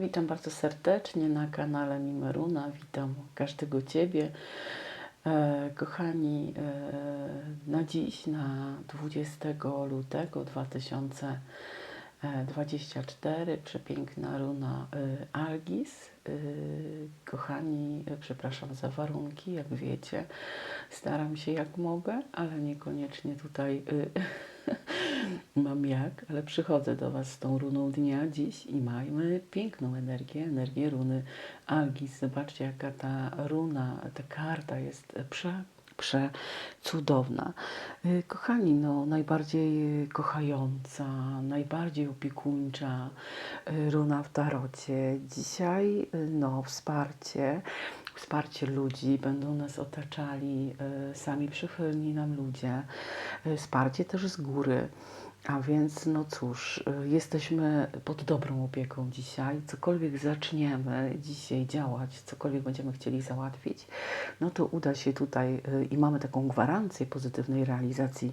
Witam bardzo serdecznie na kanale Mimeruna. Witam każdego Ciebie. E, kochani, e, na dziś, na 20 lutego 2024, przepiękna runa e, Algis. Kochani, przepraszam za warunki, jak wiecie. Staram się jak mogę, ale niekoniecznie tutaj mam jak, ale przychodzę do Was z tą runą dnia dziś i mamy piękną energię, energię runy Algis. Zobaczcie, jaka ta runa, ta karta jest prze, przecudowna. Y, Kochani, no, najbardziej kochająca, najbardziej opiekuńcza y, runa w tarocie. Dzisiaj y, no, wsparcie, wsparcie ludzi, będą nas otaczali y, sami przychylni nam ludzie, y, wsparcie też z góry. A więc, no cóż, y, jesteśmy pod dobrą opieką dzisiaj. Cokolwiek zaczniemy dzisiaj działać, cokolwiek będziemy chcieli załatwić, no to uda się tutaj y, i mamy taką gwarancję pozytywnej realizacji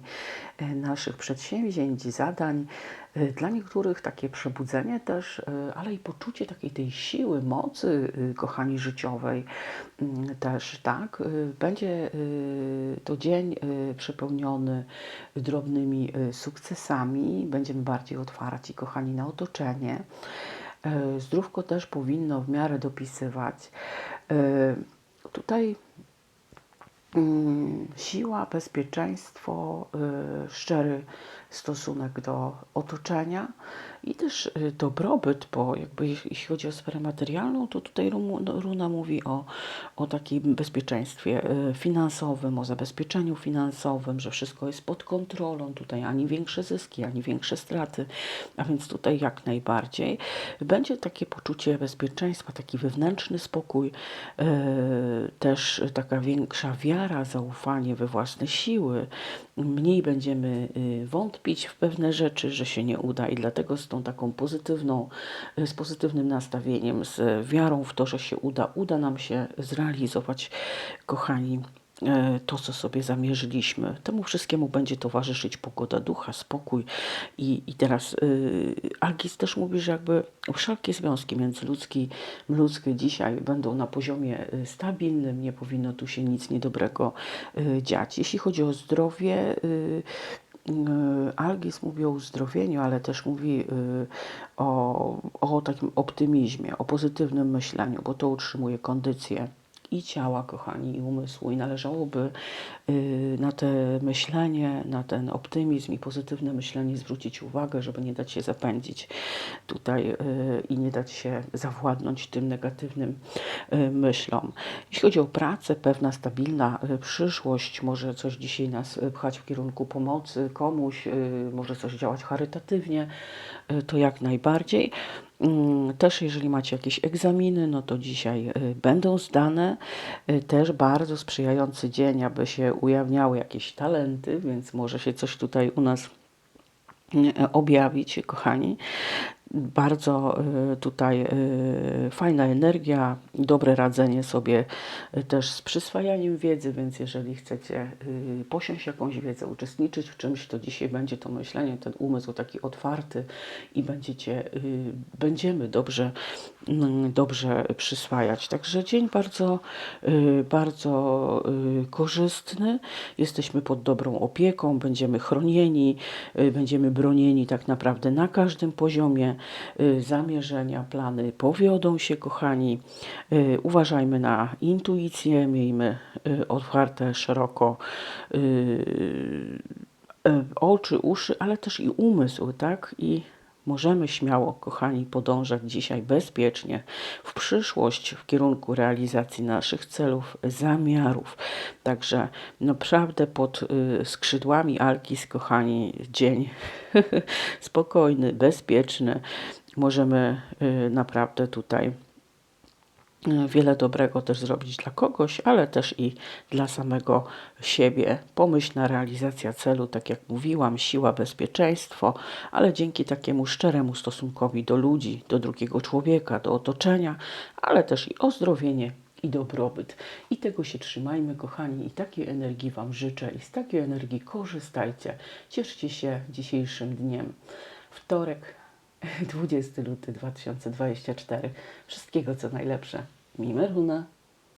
y, naszych przedsięwzięć, zadań. Dla niektórych takie przebudzenie też, ale i poczucie takiej tej siły, mocy, kochani, życiowej mm, też, tak? Będzie to dzień przepełniony drobnymi y, sukcesami, będziemy bardziej otwarci, kochani, na otoczenie. Y, Zdrówko też powinno w miarę dopisywać. Y, Tutaj siła, bezpieczeństwo, y, szczery stosunek do otoczenia i też y, dobrobyt, bo jakby jeśli chodzi o sferę materialną, to tutaj no, runa mówi o, o takim bezpieczeństwie y, finansowym, o zabezpieczeniu finansowym, że wszystko jest pod kontrolą, tutaj ani większe zyski, ani większe straty, a więc tutaj jak najbardziej. Będzie takie poczucie bezpieczeństwa, taki wewnętrzny spokój, y, też taka większa wiara, zaufanie we własne siły, mniej będziemy y, wątpić w pewne rzeczy, że się nie uda i dlatego z tą taką pozytywną, y, z pozytywnym nastawieniem, z wiarą w to, że się uda, uda nam się zrealizować, kochani, to, co sobie zamierzyliśmy. Temu wszystkiemu będzie towarzyszyć pogoda ducha, spokój. I, i teraz y, Algis też mówi, że jakby wszelkie związki międzyludzkie ludzkie dzisiaj będą na poziomie y, stabilnym, nie powinno tu się nic niedobrego y, dziać. Jeśli chodzi o zdrowie, y, y, Algis mówi o uzdrowieniu, ale też mówi o, o takim optymizmie, o pozytywnym myśleniu, bo to utrzymuje kondycję i ciała, kochani, i umysłu. I należałoby y, na te myślenie, na ten optymizm i pozytywne myślenie zwrócić uwagę, żeby nie dać się zapędzić tutaj y, i nie dać się zawładnąć tym negatywnym y, myślom. Jeśli chodzi o pracę, pewna stabilna przyszłość, może coś dzisiaj nas pchać w kierunku pomocy komuś, może coś działać charytatywnie, to jak najbardziej. Mm, Też jeżeli macie jakieś egzaminy, no to dzisiaj y, będą zdane. Y, Też bardzo sprzyjający dzień, aby się ujawniały jakieś talenty, więc może się coś tutaj u nas y, objawić, kochani. Bardzo y, tutaj y, fajna energia, dobre radzenie sobie y, też z przyswajaniem wiedzy, więc jeżeli chcecie posiąść jakąś wiedzę, uczestniczyć w czymś, to dzisiaj będzie to myślenie, ten umysł taki otwarty i będziecie, będziemy dobrze, dobrze przyswajać. Także dzień bardzo, y, bardzo y, korzystny. Jesteśmy pod dobrą opieką, będziemy chronieni, y, będziemy bronieni tak naprawdę na każdym poziomie. Zamierzenia, plany powiodą się, kochani. Uważajmy na intuicję, miejmy otwarte szeroko oczy, uszy, ale też i umysł, tak? I możemy śmiało, kochani, podążać dzisiaj bezpiecznie w przyszłość w kierunku realizacji naszych celów, zamiarów. Także naprawdę pod y, skrzydłami Alkis, kochani, dzień spokojny, bezpieczny. Możemy y, naprawdę tutaj wiele dobrego też zrobić dla kogoś, ale też i dla samego siebie. Pomyślna realizacja celu, tak jak mówiłam, siła, bezpieczeństwo, ale dzięki takiemu szczeremu stosunkowi do ludzi, do drugiego człowieka, do otoczenia, ale też i ozdrowienie i dobrobyt. I tego się trzymajmy, kochani, i takiej energii Wam życzę, i z takiej energii korzystajcie. Cieszcie się dzisiejszym dniem. Wtorek, 20 luty 2024. Wszystkiego co najlepsze. Mimeruna.